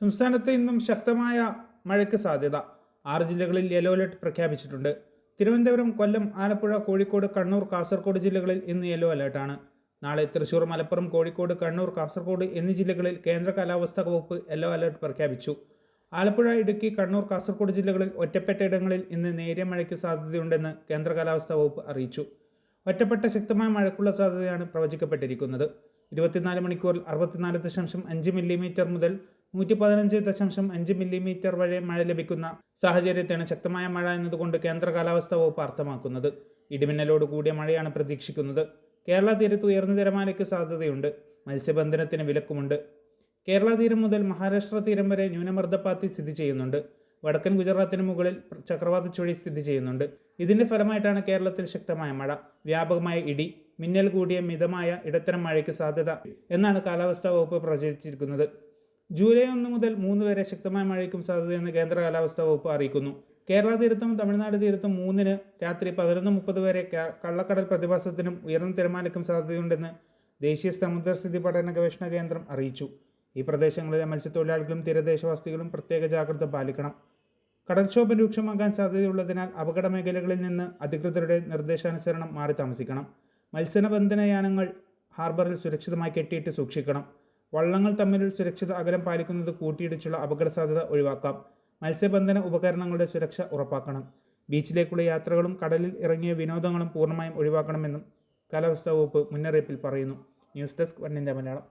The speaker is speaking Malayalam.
സംസ്ഥാനത്ത് ഇന്നും ശക്തമായ മഴയ്ക്ക് സാധ്യത. ആറ് ജില്ലകളിൽ യെല്ലോ അലർട്ട് പ്രഖ്യാപിച്ചിട്ടുണ്ട്. തിരുവനന്തപുരം കൊല്ലം ആലപ്പുഴ കോഴിക്കോട് കണ്ണൂർ കാസർഗോഡ് ജില്ലകളിൽ ഇന്ന് യെല്ലോ അലർട്ടാണ്. നാളെ തൃശൂർ മലപ്പുറം കോഴിക്കോട് കണ്ണൂർ കാസർഗോഡ് എന്നീ ജില്ലകളിൽ കേന്ദ്ര കാലാവസ്ഥാ വകുപ്പ് യെല്ലോ അലർട്ട് പ്രഖ്യാപിച്ചു. ആലപ്പുഴ ഇടുക്കി കണ്ണൂർ കാസർഗോഡ് ജില്ലകളിൽ ഒറ്റപ്പെട്ട ഇടങ്ങളിൽ ഇന്ന് നേരിയ മഴയ്ക്ക് സാധ്യതയുണ്ടെന്ന് കേന്ദ്ര കാലാവസ്ഥാ വകുപ്പ് അറിയിച്ചു. ഒറ്റപ്പെട്ട ശക്തമായ മഴയ്ക്കുള്ള സാധ്യതയാണ് പ്രവചിക്കപ്പെട്ടിരിക്കുന്നത്. ഇരുപത്തിനാല് മണിക്കൂറിൽ അറുപത്തിനാല് ദശാംശം അഞ്ച് മില്ലിമീറ്റർ മുതൽ നൂറ്റി പതിനഞ്ച് ദശാംശം അഞ്ച് മില്ലിമീറ്റർ വരെ മഴ ലഭിക്കുന്ന സാഹചര്യത്തെയാണ് ശക്തമായ മഴ എന്നതുകൊണ്ട് കേന്ദ്ര കാലാവസ്ഥാ വകുപ്പ് അർത്ഥമാക്കുന്നത്. ഇടിമിന്നലോട് കൂടിയ മഴയാണ് പ്രതീക്ഷിക്കുന്നത്. കേരള തീരത്ത് ഉയർന്ന തിരമാലയ്ക്ക് സാധ്യതയുണ്ട്. മത്സ്യബന്ധനത്തിന് വിലക്കുമുണ്ട്. കേരള തീരം മുതൽ മഹാരാഷ്ട്ര തീരം വരെ ന്യൂനമർദ്ദപ്പാത്തി സ്ഥിതി ചെയ്യുന്നുണ്ട്. വടക്കൻ ഗുജറാത്തിന് മുകളിൽ ചക്രവാത ചുഴി സ്ഥിതി ചെയ്യുന്നുണ്ട്. ഇതിന്റെ ഫലമായിട്ടാണ് കേരളത്തിൽ ശക്തമായ മഴ. വ്യാപകമായ ഇടി മിന്നൽ കൂടിയ മിതമായ ഇടത്തരം മഴയ്ക്ക് സാധ്യത എന്നാണ് കാലാവസ്ഥാ വകുപ്പ് പ്രവചിച്ചിരിക്കുന്നത് ജൂലൈ ഒന്ന് മുതൽ മൂന്ന് വരെ ശക്തമായ മഴയ്ക്കും സാധ്യതയെന്ന് കേന്ദ്ര കാലാവസ്ഥാ വകുപ്പ് അറിയിക്കുന്നു. കേരള തീരത്തും തമിഴ്നാട് തീരത്തും മൂന്നിന് രാത്രി പതിനൊന്ന് മുപ്പത് വരെ കള്ളക്കടൽ പ്രതിഭാസത്തിനും ഉയർന്ന തിരമാലയ്ക്കും സാധ്യതയുണ്ടെന്ന് ദേശീയ സമുദ്രസ്ഥിതി പഠന ഗവേഷണ കേന്ദ്രം അറിയിച്ചു. ഈ പ്രദേശങ്ങളിലെ മത്സ്യത്തൊഴിലാളികളും തീരദേശവാസികളും പ്രത്യേക ജാഗ്രത പാലിക്കണം. കടൽക്ഷോഭം രൂക്ഷമാകാൻ സാധ്യതയുള്ളതിനാൽ അപകട മേഖലകളിൽ നിന്ന് അധികൃതരുടെ നിർദ്ദേശാനുസരണം മാറി താമസിക്കണം. മത്സ്യബന്ധന യാനങ്ങൾ ഹാർബറിൽ സുരക്ഷിതമായി കെട്ടിയിട്ട് സൂക്ഷിക്കണം. വള്ളങ്ങൾ തമ്മിൽ സുരക്ഷിത അകലം പാലിക്കുന്നത് കൂട്ടിയിടിച്ചുള്ള അപകട സാധ്യത ഒഴിവാക്കാം. മത്സ്യബന്ധന ഉപകരണങ്ങളുടെ സുരക്ഷ ഉറപ്പാക്കണം. ബീച്ചിലേക്കുള്ള യാത്രകളും കടലിൽ ഇറങ്ങിയ വിനോദങ്ങളും പൂർണമായും ഒഴിവാക്കണമെന്നും കാലാവസ്ഥാ വകുപ്പ് മുന്നറിയിപ്പിൽ പറയുന്നു. ന്യൂസ് ഡെസ്ക് വണ്ണിന്റെ മലയാളം.